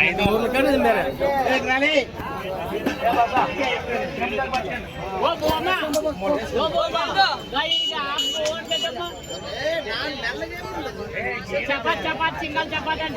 ఐదు ఊర్ల కానీ తింటారా చపాత్ చపాత్ సింగల్ చపాత్ అండి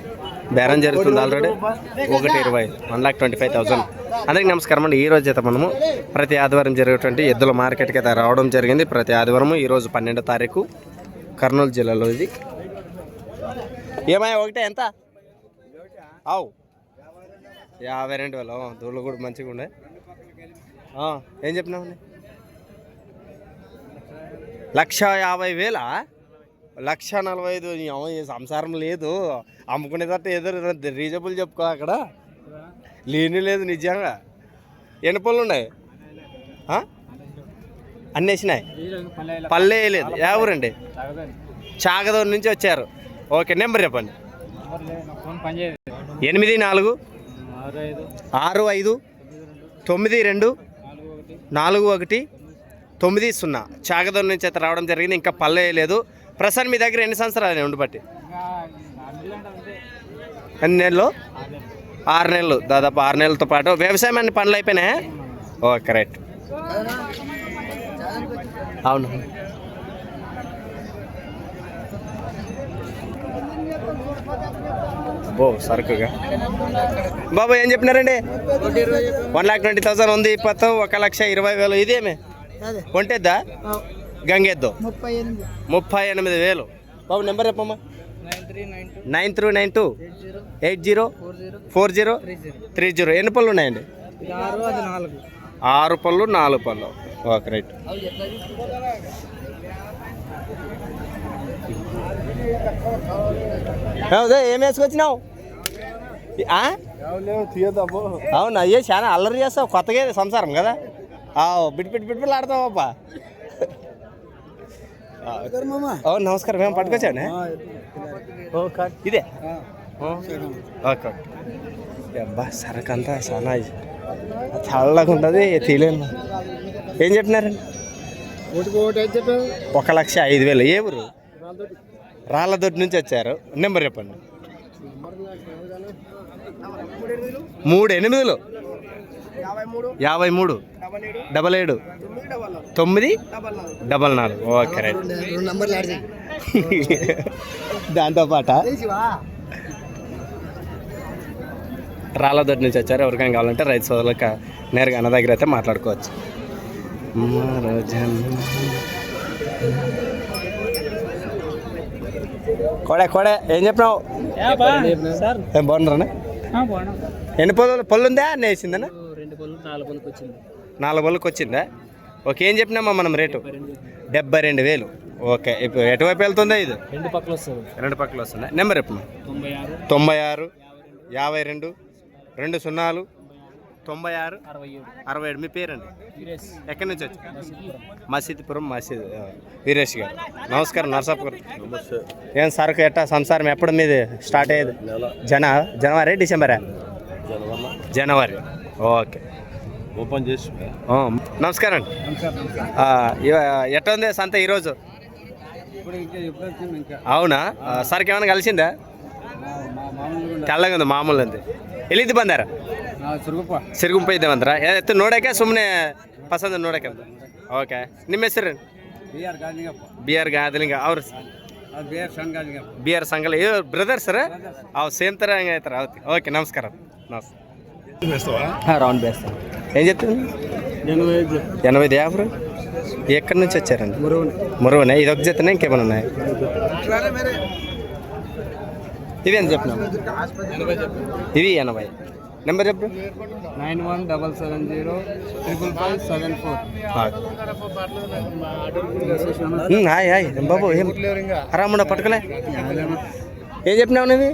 బేరం జరుగుతుంది ఆల్రెడీ ఒకటి ఇరవై one lakh twenty five thousand అందరికి నమస్కారం అండి. ఈ రోజు అయితే మనము ప్రతి ఆదివారం జరిగేటువంటి ఎద్దుల మార్కెట్కి అయితే రావడం జరిగింది. ప్రతి ఆదివారం ఈరోజు పన్నెండో తారీఖు కర్నూలు జిల్లాలో ఇది. ఏమయ్యా ఒకటే ఎంత? అవు యాభై రెండు వేలు. దూళ్ళు కూడా మంచిగా ఉండే. ఏం చెప్పినావు? లక్ష యాభై వేలా? లక్ష నలభై ఐదు సంసారం లేదు. అమ్ముకునేటట్టు ఏదో రీజనబుల్ చెప్పుకో అక్కడ. లేని లేదు నిజంగా. ఎన్ని పళ్ళు ఉన్నాయి? అన్నీ వేసినాయి? పల్లె లేదు ఏ ఊరండి? చాగదూరు నుంచి వచ్చారు. ఓకే నెంబర్ చెప్పండి. ఎనిమిది నాలుగు ఆరు ఐదు తొమ్మిది రెండు నాలుగు ఒకటి తొమ్మిది సున్నా. చాగదూరు నుంచి అయితే రావడం జరిగింది. ఇంకా పల్లె లేదు ప్రస్తుతం మీ దగ్గర ఎన్ని సంవత్సరాలు ఉండి బట్టి? ఎన్ని నెలలు? ఆరు నెలలు. దాదాపు ఆరు నెలలతో పాటు వ్యవసాయం అన్ని పనులు అయిపోయినాయా? ఓకే రైట్ అవును. బో సరుకుగా. బాబు ఏం చెప్పినారండి? వన్ లాక్ ట్వంటీ థౌసండ్ ఉంది ఇప్పತ್ತು ఒక లక్ష ఇరవై వేలు. ఇదేమే అదే. కొంటేద్దా? గంగెద్దు. ముప్పై ఎనిమిది. వేలు. బాబు నెంబర్ చెప్పమ్మా. Nine three nine two. Eight zero. Four zero. Three zero. ఎన్ని పళ్ళు ఉన్నాయండి? ఆరు పళ్ళు నాలుగు పళ్ళు. Okay right. ఏం వేసుకొచ్చినావు? అవును అయ్యే చాలా అల్లరి చేస్తావు. కొత్తగా సంసారం కదా. బిట్ బిట్ బిట్ బిట్ ఆడతావు అబ్బా అవును నమస్కారం. మేము పట్టుకొచ్చానే ఇదే. ఓకే అబ్బా సరకు అంతా చాలా చల్లగా ఉంటుంది తీయలేను ఏం చెప్పినారండి? ఒక లక్ష ఐదు వేలు. ఏ ఊరు? రాళ్ళదొడ్డి నుంచి వచ్చారు. నెంబర్ చెప్పండి. మూడు ఎనిమిదిలు. యాభై మూడు. డబల్ ఏడు. తొమ్మిది డబల్ నాలుగు. ఓకే రైట్ రెండు నంబర్లు యాడ్ దాంతో పాట? చేసివా రాళ్ళదొడ్డి నుంచి వచ్చారు. ఎవరికైనా కావాలంటే రైతు సోదరులకు నేరుగా అన్న దగ్గర అయితే మాట్లాడుకోవచ్చు. కొడే కొడే ఏం చెప్పినావు? సార్. ఏం బాగున్నారా ఎన్ని పళ్ళు పళ్ళు ఉందా అన్నీ వేసిందనా రెండు పళ్ళు నాలుగు పళ్ళకి వచ్చింది. నాలుగు పళ్ళకి వచ్చిందా? ఓకే ఏం చెప్పినామా మనం రేటు? డెబ్బై రెండు వేలు. ఓకే ఇప్పుడు ఎటువైపు వెళ్తుందా ఇది? రెండు పక్కలు వస్తుంది. రెండు పక్కల వస్తుందా? నెంబర్ చెప్పు తొంభై ఆరు. తొంభై ఆరు యాభై రెండు రెండు సున్నాలు తొంభై ఆరు అరవై ఏడు. అరవై ఏడు. మీ పేరండి? ఎక్కడి నుంచి వచ్చి మసీద్పురం మసీద్. వీరేష్ గారు. నమస్కారం నరసాపు గారు. ఏం సరుకు ఎట్టా? సంసారం ఎప్పుడు మీది స్టార్ట్ అయ్యేది? జన జనవరి డిసెంబరా? జనవరి. ఓకే. ఓపెన్ చేసి ఆ, నమస్కారం అండి ఆ, ఇవ- ఎట్లా ఉంది సంత ఈరోజు ఇప్పుడు ఇంకా ఎప్పుడు వచ్చింది ఇంకా అవునా ఆ, సరుకు ఏమైనా కలిసిందా మా మామూలుగా తెల్లగా ఉంది మామూలు ఉంది ಎಲ್ಲಿದ್ದು ಬಂದಾರ ಸುರುಗಪ್ಪ ಸಿರುಗುಂಪ ಇದ್ದೆ ಬಂದ್ರ ಎತ್ತು ನೋಡಕ್ಕೆ ಸುಮ್ಮನೆ ಪಸಂದ್ ನೋಡಕ್ಕೆ ಅಂತ ಓಕೆ ನಿಮ್ಮ ಹೆಸರು B R Gajigappa B R Gadalinga ಅವ್ರು ಅದು ಬಿ ಆರ್ ಸಣ್ಣ ಗಾಜಿಗಪ್ಪ ಬಿ ಆರ್ ಸಂಗಲ ಇವ್ ಬ್ರದರ್ ಸರ್ ಅವು సేమ్ ತರ ಹಂಗೆ ಆಯ್ತಾರ ಓಕೆ ಓಕೆ నమస్కారం నమస్తే రౌండ్ వేస్తాం. ఏం చెప్తుంది ఎనభై ఐదు. యాభై? ఎక్కడి నుంచి వచ్చారండి? మురువుని. ఇది ఒక జతనే? ఇంకేమైనా ఉన్నాయి? ఇవి ఎంత చెప్పినాం ఇవి ఎనభై. నెంబర్ చెప్పు. Nine one double seven zero triple five seven four. Hi hi. బాబు ఏం? రాముడా పట్టుకోలే ఏం చెప్పినావు నువ్వు?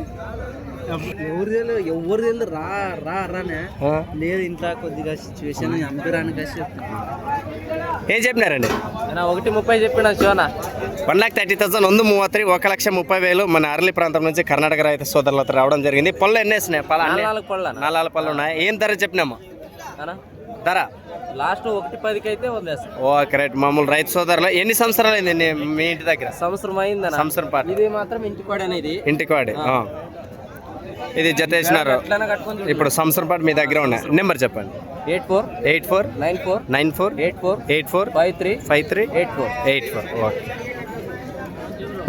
ఎవరు ఎవరు వెళ్ళి రా రా రానే. లేదు ఇంత కొద్దిగా సిచ్యువేషన్ అంపిరాని కలిసి ఏం చెప్పినారండి? ఒకటి ముప్పై చెప్పిన శివన వన్ లాక్ థర్టీ థౌసండ్ ముందు మూవ త్రీ ఒక లక్ష ముప్పై వేలు మన అరళి ప్రాంతం నుంచి కర్ణాటక రైతు సోదరులు రావడం జరిగింది. పళ్ళు ఎన్ని వేసినాయి? పళ్ళ నాలుగు పళ్ళు నాలుగు పళ్ళు ఉన్నాయి. ఏం ధర చెప్పినాము? ధర? లాస్ట్ ఒకటి పదికి అయితే ఓకే రైట్ మామూలు రైతు సోదరులు. ఎన్ని సంవత్సరాలు అయింది మీ ఇంటి దగ్గర? సంవత్సరం అయిందా సంవత్సరం పాటు. ఇది మాత్రం ఇంటికోడనేది ఇంటికోడే ఇది జత వేసినారు. ఇప్పుడు సంవత్సరం పాటు మీ దగ్గర ఉన్నాయి. నెంబర్ చెప్పండి. Eight four. Eight four. Nine four. Nine four. Eight four. Eight four. Five three. Five three. Eight four. Eight four. Okay.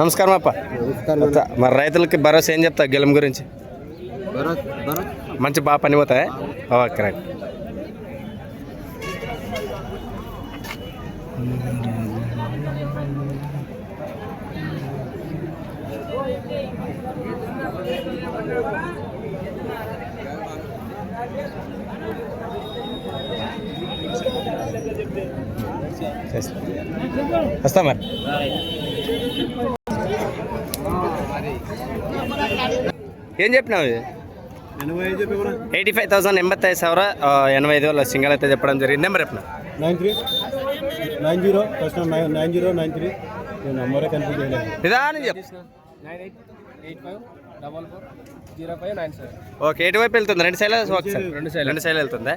నమస్కారం అప్ప. మరి రైతులకి భరోసా ఏం చెప్తా గెలం గురించి? మంచి బాగా పని పోతాయి? Okay right. వస్తా మరి. ఏం చెప్పినావు ఎయిటీ ఫైవ్ థౌసండ్ ఎంబత్ ఐదు సవర ఎనభై ఐదు వేల సింగల్ అయితే చెప్పడం జరిగింది. నెంబర్ చెప్పిన? Nine three. Nine zero first nine zero nine three. నేను కన్ఫ్యూజ్ నిదానం చెప్తున్నా nine eight eight five double four zero five nine seven. Okay ఎటువైపు వెళ్తుంది? రెండు సైడ్ రెండు సైడ్. రెండు సైడ్ వెళ్తుందా?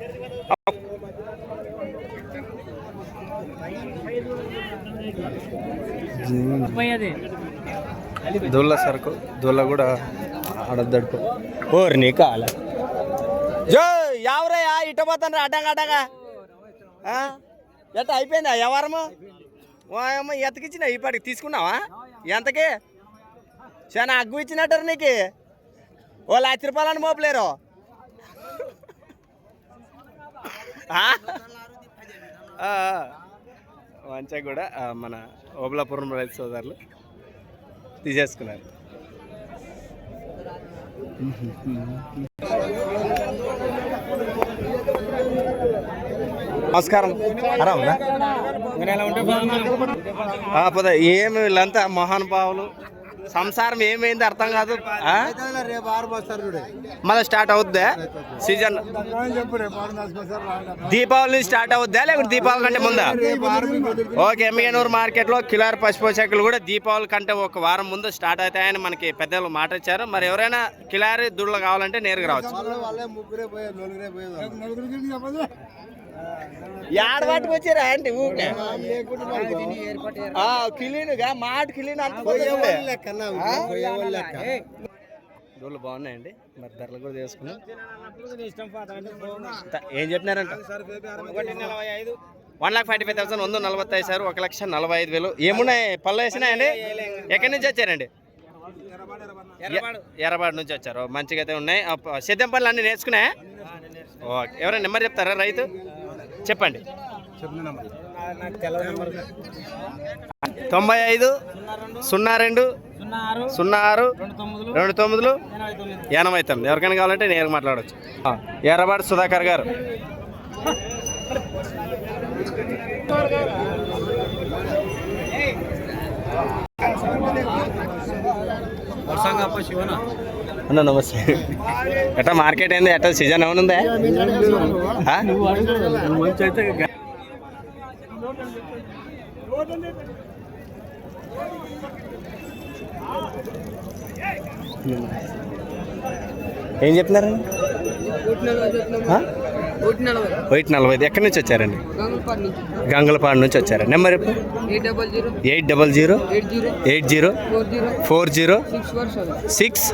దూళ్ళ సరుకు దూళ్ళ కూడా ఆడద్దడుపు ఓరి నీ కాల జో ఎవరయ్యా ఇట పోతాను అడ్డంగా అడ్డంగా? ఎట్ట అయిపోయిందా ఎవరము ఎతకిచ్చిన ఇప్పటికి తీసుకున్నావా? ఎంతకి? చాలా అగ్గు ఇచ్చినట్టారు నీకు? ఓ లక్ష రూపాయలని మోపలేరు. మంచిగా కూడా మన ఓబలాపురం రైతు సోదరులు తీసేసుకున్నారు. నమస్కారం. ఆరామా పద ఏమి వీళ్ళంతా మహానుభావులు. సంసారం ఏమైంది అర్థం కాదు. మళ్ళీ స్టార్ట్ అవుద్దా? సీజన్ దీపావళి నుంచి స్టార్ట్ అవుద్దా? లేకుంటే దీపావళి కంటే ముందా? ఓకే ఎమ్మిగనూరు మార్కెట్లో కిలార్ పశుపోషకులు కూడా దీపావళి కంటే ఒక వారం ముందు స్టార్ట్ అవుతాయని మనకి పెద్దలు మాట ఇచ్చారు. మరి ఎవరైనా కిలారి దుడ్లు కావాలంటే నేరుగా రావచ్చు. యాడ పట్టుకు వచ్చారా అంటే ఊరికే కిలీనుగా మాట కిలీన్ అంత బాగున్నాయండి? మరి ధరలు కూడా తీసుకున్నాం త- ఏం చెప్పినారంట? One lakh forty five thousand వంద నలభై ఐదు సార్ ఒక లక్ష నలభై ఐదు వేలు. ఏమున్నాయి? పళ్ళు వేసినాయండి ఎక్కడి నుంచి వచ్చారండి? ఎర్రబాడు నుంచి వచ్చారు. మంచిగా అయితే ఉన్నాయి. సేద్యం పనులు అన్నీ నేర్చుకున్నా. ఓకే. ఎవరైనా నెంబర్ చెప్తారా రైతు? చెప్పండి. తొంభై ఐదు సున్నా రెండు సున్నా ఆరు రెండు తొమ్మిదిలు ఎనభై తొమ్మిది ఎవరికైనా కావాలంటే నేను మాట్లాడవచ్చు ఆ, ఎర్రబాడు సుధాకర్ గారు. శివన? అన్న నమస్తే. ఎట్లా మార్కెట్ ఏంది? ఎట్లా సీజన్ ఏమనుందా? ఏం చెప్తున్నారు? వైట్ నలభై. ఐదు. ఎక్కడి నుంచి వచ్చారండి? గంగలపాడు నుంచి వచ్చారు. నెంబర్ ఎప్పుడు eight double zero. Eight zero. Eight eight four zero. Six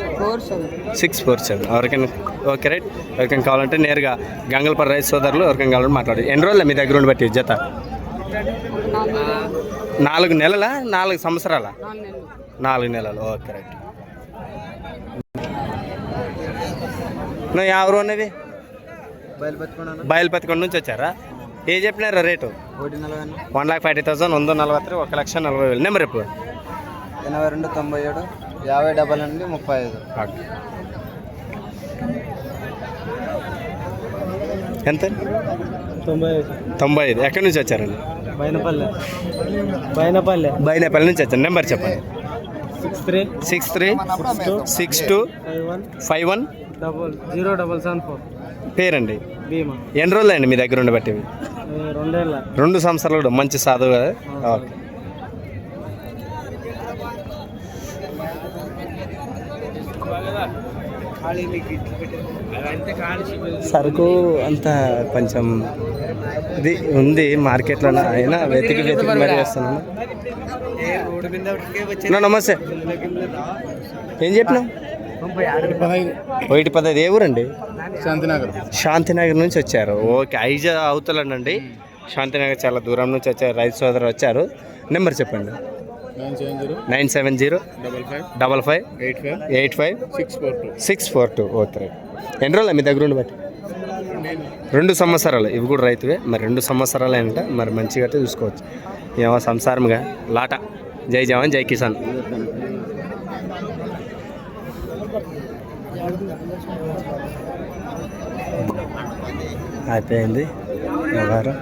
six? Four seven. ఎవరికైనా ఓకే రైట్. ఎవరికైనా కావాలంటే నేరుగా గంగలపల్లి రైతు సోదరులు ఎవరికైనా కావాలంటే మాట్లాడు ఎన్ని రోజులు మీ దగ్గర ఉండి బట్టి జత? నాలుగు నెలల? నాలుగు సంవత్సరాల? నాలుగు నెలలు. Okay right. నువ్వు ఎవరు ఉన్నది బయలుపతికొండ నుంచి వచ్చారా? ఏం చెప్పినారా rate? One lakh forty thousand వంద నలభై ఒక లక్ష నలభై వేలు. నెంబర్ ఎప్పుడు ఎనభై రెండు తొంభై ఏడు యాభై డబల్ ఎనిమిది ముప్పై ఐదు. ఎంత? తొంభై తొంభై ఐదు. ఎక్కడి నుంచి వచ్చారండి బైనపల్లె. బైనపల్లె. బైనేపల్లి నుంచి వచ్చారు. నెంబర్ చెప్పండి. Six three. Six three six two five one. Five one. Double zero double seven four. పేరండి? భీమా. ఎన్ని రోజులు అండి మీ దగ్గర ఉండబట్టి రెండేళ్ళ. రెండు సంవత్సరాలు కూడా మంచి సాధువు కదా? ఓకే. సరుకు అంత కొంచెం ఇది ఉంది మార్కెట్లో అయినా వెతికి వెతికి మరీ వస్తున్నాను నమస్తే. ఏం చెప్పినావు? ఒకటి పదహైదు. ఏ ఊరండి? శాంతినగర్. శాంతినగర్ నుంచి వచ్చారు. ఓకే ఐజా అవుతలండి శాంతినగర్ చాలా దూరం నుంచి వచ్చారు. రైతు సోదరు వచ్చారు. నెంబర్ చెప్పండి. Nine seven zero. Double five. Double five. Eight five. Eight five. Six four two. Six four two. Okay ఎన్ని రోజులు మీ దగ్గర ఉండి బట్టి రెండు సంవత్సరాలు. ఇవి కూడా రైతువే. మరి రెండు సంవత్సరాలు ఏంట మరి మంచిగా చూసుకోవచ్చు. ఏమో సంసారంగా. లాట. జై జవాన్ జై కిసాన్. అయిపోయింది వ్యవహారం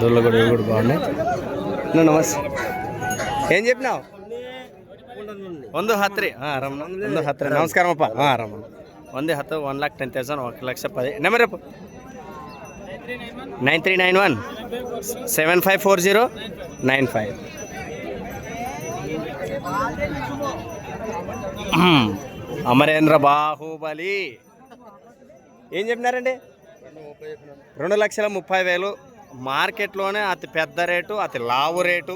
దూళ్ళు కూడా ఇవి కూడా బాగున్నాయి అన్న, నమస్తే ఏం చెప్పినావు ಒಂದು ಹತ್ತು ರೀ ಹಾಂ ರಮಣ ಒಂದು ಹತ್ತು ರೀ ನಮಸ್ಕಾರಪ್ಪ ಹಾಂ ರಮಣ ಒಂದು ಹತ್ತು ಒನ್ ಲ್ಯಾಕ್ ಟೆನ್ ತೌಸಂಡ್ ಒಂದು ಲಕ್ಷ ಪದಿ ನೆಂಬರಪ್ಪ nine three nine one seven five four zero nine five Amarendra Baahubali ఏం చెప్పినారండి? రెండు లక్షల ముప్పై వేలు. మార్కెట్లోనే అతి పెద్ద రేటు అతి లావు రేటు.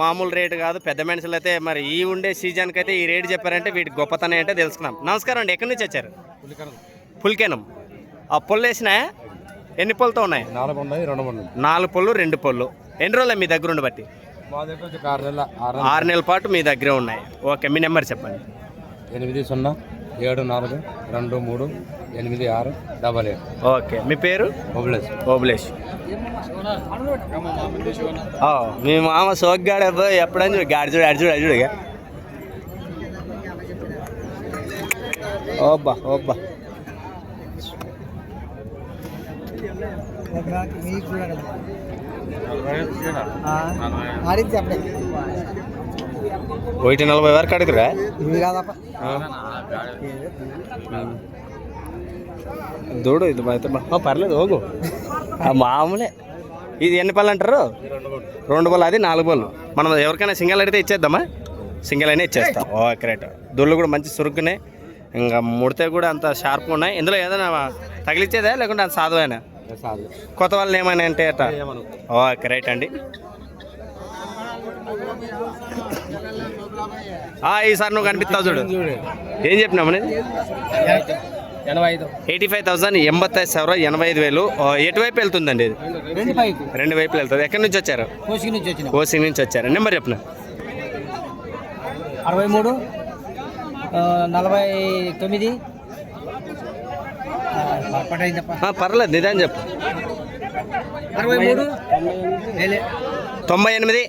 మామూలు రేటు కాదు పెద్ద మనుషులు అయితే మరి ఈ ఉండే సీజన్కి అయితే ఈ రేటు చెప్పారంటే వీటి గొప్పతనం ఏంటో తెలుసుకున్నాం నమస్కారం అండి ఎక్కడి నుంచి వచ్చారు? పులికేనం. ఆ పొల్లు వేసినా ఎన్ని పొలతో ఉన్నాయి? నాలుగు ఉన్నాయి రెండు ఉన్నాయి. నాలుగు పళ్ళు రెండు పళ్ళు ఎన్ని రోజులు మీ దగ్గర ఉండి బట్టి? ఆరు నెలల పాటు మీ దగ్గరే ఉన్నాయి. ఓకే మీ నెంబర్ చెప్పండి. ఎనిమిది సున్నా ఏడు నాలుగు రెండు మూడు ఎనిమిది ఆరు డబల్ ఏడు. ఓకే. మీ పేరు? ఓబులేష్. ఆ, మీ మామ సోగ్గాడు అబ్బాయి ఎప్పుడని చూడు గాడి చూడు అడి చూడు అడి చూడు ఇక. ఓబ్బా ఓబ్బా. ఆడితే అప్పుడే ఒకటి నలభై వరకు అడుగురా? దూడు ఇది పర్లేదు ఓగు. మామూలే. ఇది ఎన్ని పళ్ళు అంటారు? రెండు పళ్ళు అది నాలుగు పళ్ళు. మనం ఎవరికైనా సింగల్ అడిగితే ఇచ్చేద్దామా? సింగల్ అయినా ఇచ్చేస్తాం. ఓకే రైట్ దూళ్ళు కూడా మంచి సురుకునే ఇంకా ముడితే కూడా అంత షార్ప్గా ఉన్నాయి. ఇందులో ఏదైనా తగిలిచ్చేదా? లేకుంటే అంత సాధువైనా? సాధు కొత్త వాళ్ళు ఏమైనా అంటే అట ఓకే రైట్ అండి. ఈసారి నువ్వు కనిపిస్తావు చూడు. ఏం చెప్పినావు ఎనభై ఎయిటీ ఫైవ్ థౌసండ్ ఎంబై సవర ఎనభై ఐదు వేలు. ఎటువైపు వెళ్తుందండి ఇది? రెండు వైపులు వెళ్తుంది. ఎక్కడి నుంచి వచ్చారు? కోసి నుంచి వచ్చారు. నెంబర్ చెప్పిన? అరవై మూడు నలభై తొమ్మిది. పర్లేదు నిదాని చెప్పు. అరవై మూడు. తొంభై ఎనిమిది.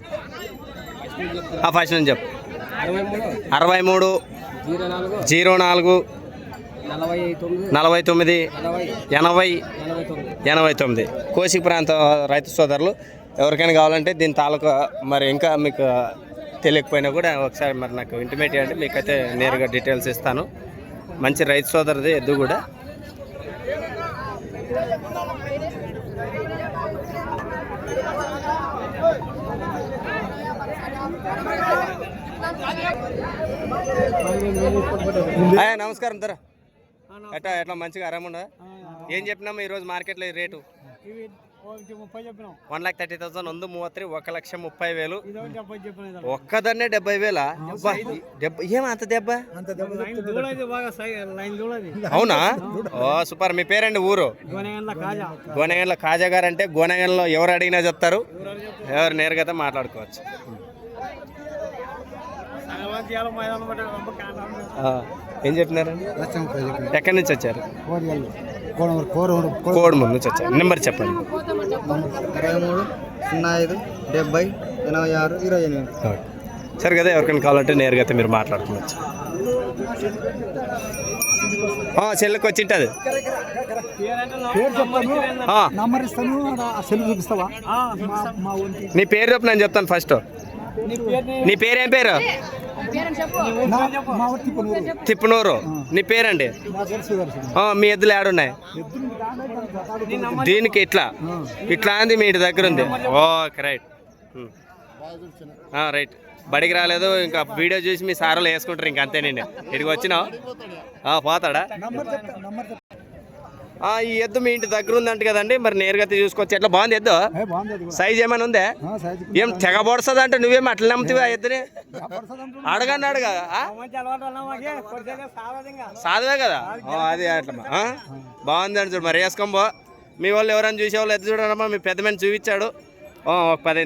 ఆ ఫస్ట్ నుంచి చెప్పు. అరవై మూడు. జీరో నాలుగు. నలభై తొమ్మిది. ఎనభై. ఎనభై తొమ్మిది. కోసిక ప్రాంత రైతు సోదరులు ఎవరికైనా కావాలంటే దీని తాలూకా మరి ఇంకా మీకు తెలియకపోయినా కూడా ఒకసారి మరి నాకు ఇంటిమేట్ చేయండి. మీకైతే నేరుగా డీటెయిల్స్ ఇస్తాను. మంచి రైతు సోదరుది ఎద్దు కూడా. నమస్కారం తర. ఎట్లా ఎట్లా మంచిగా ఆరామ ఏం చెప్పినాము ఈరోజు మార్కెట్లో rate? One lakh thirty thousand వంద మూవత్రి ఒక లక్ష ముప్పై వేలు. ఒక్కదాన్నే డెబ్బై వేలా? ఏమంత అంత దెబ్బ? అవునా? ఓ సూపర్. మీ పేరండి ఊరు? గోనగండ్ల కాజా. గారు అంటే గోనగండ్లో ఎవరు అడిగినా చెప్తారు. ఎవరు నేరుగా మాట్లాడుకోవచ్చు. ఏం చెప్పినారండి? ఎక్కడి నుంచి వచ్చారు? కోడమూరు నుంచి వచ్చారు. నెంబర్ చెప్పండి. ఇరవై మూడు సున్నా ఐదు డెబ్బై ఎనభై ఆరు ఇరవై ఎనిమిది. సరే కదా ఎవరికైనా కావాలంటే నేరుగా అయితే మీరు మాట్లాడుకోవచ్చు. ఆ, సెల్లుకి వచ్చి ఉంటుంది. పేరు చెప్పాను నంబర్ ఇస్తాను సెల్ చూపిస్తావా? మా- మా ఒంటి నీ పేరు చెప్పు నేను చెప్తాను ఫస్ట్. నీ పేరు ఏం పేరు? తిప్పునూరు. నీ పేరండి? పేరు మీ ఎద్దులు ఏడున్నాయి? దీనికి ఇట్లా? ఇట్లా అంది మీ ఇంటి దగ్గర ఉంది. ఓకే రైట్ రైట్ బడికి రాలేదు ఇంకా వీడియో చూసి మీ సార్లు వేసుకుంటారు ఇంక అంతే నేను. ఇక్కడికి వచ్చినావు? పోతాడా నంబర్ చెప్తా నంబర్ చెప్తా ఆ, ఈ ఎద్దు మీ ఇంటి దగ్గర ఉందంట కదండి. మరి నేరుగా చూసుకోవచ్చు. ఎట్లా బాగుంది ఎద్దు? సైజ్ ఏమైనా ఉందే? ఆ, సైజు ఏం తెగ పొడుస్తుంది అంటే నువ్వేం అట్లా నమ్ముతావు ఆ ఎద్దుని? అడగండి అడగా. ఆ? సాధువే కదా? ఓ, అది అట్లా ఆ? బాగుంది అని చూడు మరి వేసుకోం పో. మీ వాళ్ళు ఎవరైనా చూసే వాళ్ళు ఎద్దు చూడరమ్మా మీ పెద్ద మనిషి చూపించాడు. ఓ, ఒక పది